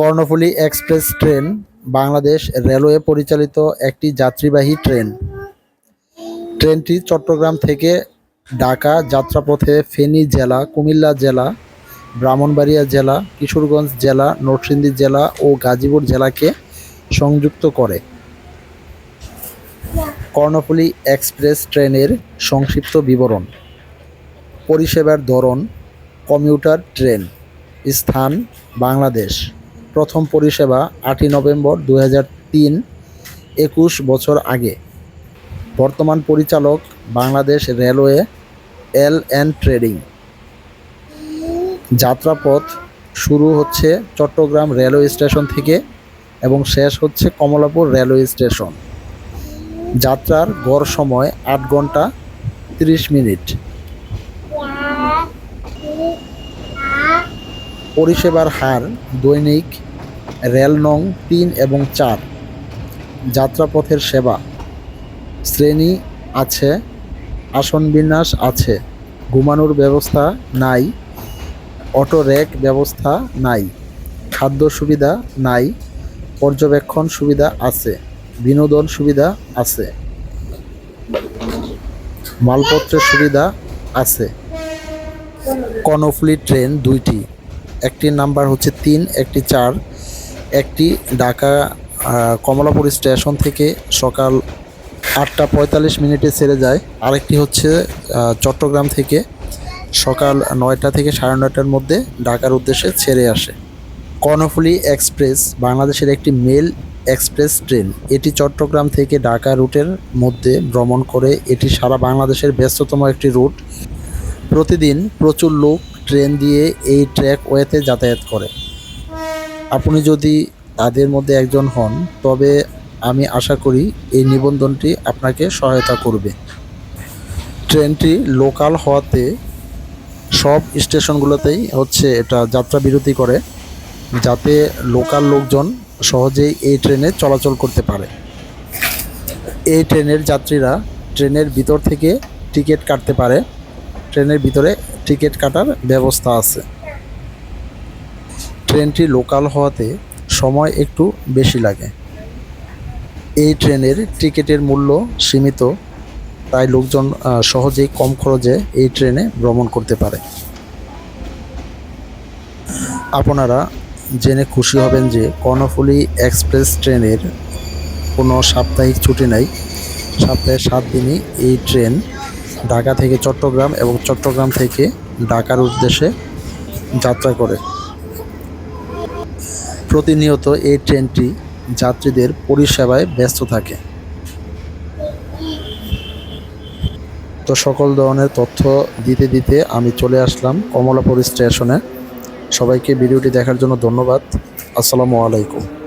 Karnaphuli express train Bangladesh railway পরিচালিত একটি যাত্রীবাহী ট্রেন। ট্রেনটি চট্টগ্রাম থেকে ঢাকা যাত্রাপথে ফেনী জেলা, কুমিল্লা জেলা, ব্রাহ্মণবাড়িয়া জেলা, কিশোরগঞ্জ জেলা, নরসিংদী জেলা ও গাজীপুর জেলাকে সংযুক্ত করে। কর্ণফুলী এক্সপ্রেস ট্রেনের সংক্ষিপ্ত বিবরণ। পরিষেবার ধরন, কমিউটার ট্রেন, স্থান, বাংলাদেশ। প্রথম পরিষেবা আটই নভেম্বর দু তিন, একুশ বছর আগে। বর্তমান পরিচালক Bangladesh railway L and trading. যাত্রাপথ শুরু হচ্ছে চট্টগ্রাম রেলওয়ে স্টেশন থেকে এবং শেষ হচ্ছে কমলাপুর রেলওয়ে স্টেশন। যাত্রার গড় সময় আট ঘণ্টা তিরিশ মিনিট। পরিষেবার হার দৈনিক রেল নং তিন এবং চার। যাত্রাপথের সেবা। শ্রেণি আছে, আসন বিন্যাস আছে, ঘুমানোর ব্যবস্থা নাই, অটো র্যাক ব্যবস্থা নাই, খাদ্য সুবিধা নাই, পর্যবেক্ষণ সুবিধা আছে, বিনোদন সুবিধা আছে, মালপত্রের সুবিধা আছে। কর্ণফুলী ট্রেন দুইটি। একটি নাম্বার হচ্ছে তিন, একটি চার। একটি ঢাকা কমলাপুর স্টেশন থেকে সকাল আটটা পঁয়তাল্লিশ মিনিটে ছেড়ে যায়। আরেকটি হচ্ছে চট্টগ্রাম থেকে সকাল নয়টা থেকে সাড়ে নয়টার মধ্যে ঢাকার উদ্দেশ্যে ছেড়ে আসে। কর্ণফুলী এক্সপ্রেস, বাংলাদেশের একটি মেল এক্সপ্রেস ট্রেন। এটি চট্টগ্রাম থেকে ঢাকা রুটের মধ্যে ভ্রমণ করে। এটি সারা বাংলাদেশের ব্যস্ততম একটি রুট। প্রতিদিন প্রচুর লোক ট্রেন দিয়ে এই ট্র্যাক ওয়েতে যাতায়াত করে। আপনি যদি তাদের মধ্যে একজন হন, তবে আমি আশা করি এই নিবন্ধনটি আপনাকে সহায়তা করবে। ট্রেনটি লোকাল হওয়াতে সব স্টেশনগুলোতেই হচ্ছে এটা যাত্রা বিরতি করে, যাতে লোকাল লোকজন সহজেই এই ট্রেনে চলাচল করতে পারে। এই ট্রেনের যাত্রীরা ট্রেনের ভিতর থেকে টিকিট কাটতে পারে। ট্রেনের ভিতরে টিকিট কাটার ব্যবস্থা আছে। ট্রেনটি লোকাল হওয়াতে সময় একটু বেশি লাগে। এই ট্রেনের টিকিটের মূল্য সীমিত, তাই লোকজন সহজেই কম খরচে এই ট্রেনে ভ্রমণ করতে পারে। আপনারা জেনে খুশি হবেন যে কর্ণফুলী এক্সপ্রেস ট্রেনের কোনো সাপ্তাহিক ছুটি নাই। সপ্তাহে সাত দিনই এই ট্রেন ঢাকা থেকে চট্টগ্রাম এবং চট্টগ্রাম থেকে ঢাকার উদ্দেশ্যে যাত্রা করে। প্রতিনিয়ত এই ট্রেনটি যাত্রীদের পরিষেবায় ব্যস্ত থাকে। তো সকল ধরনের তথ্য দিতে দিতে আমি চলে আসলাম কমলাপুর স্টেশনে। সবাইকে ভিডিওটি দেখার জন্য ধন্যবাদ। আসসালামু আলাইকুম।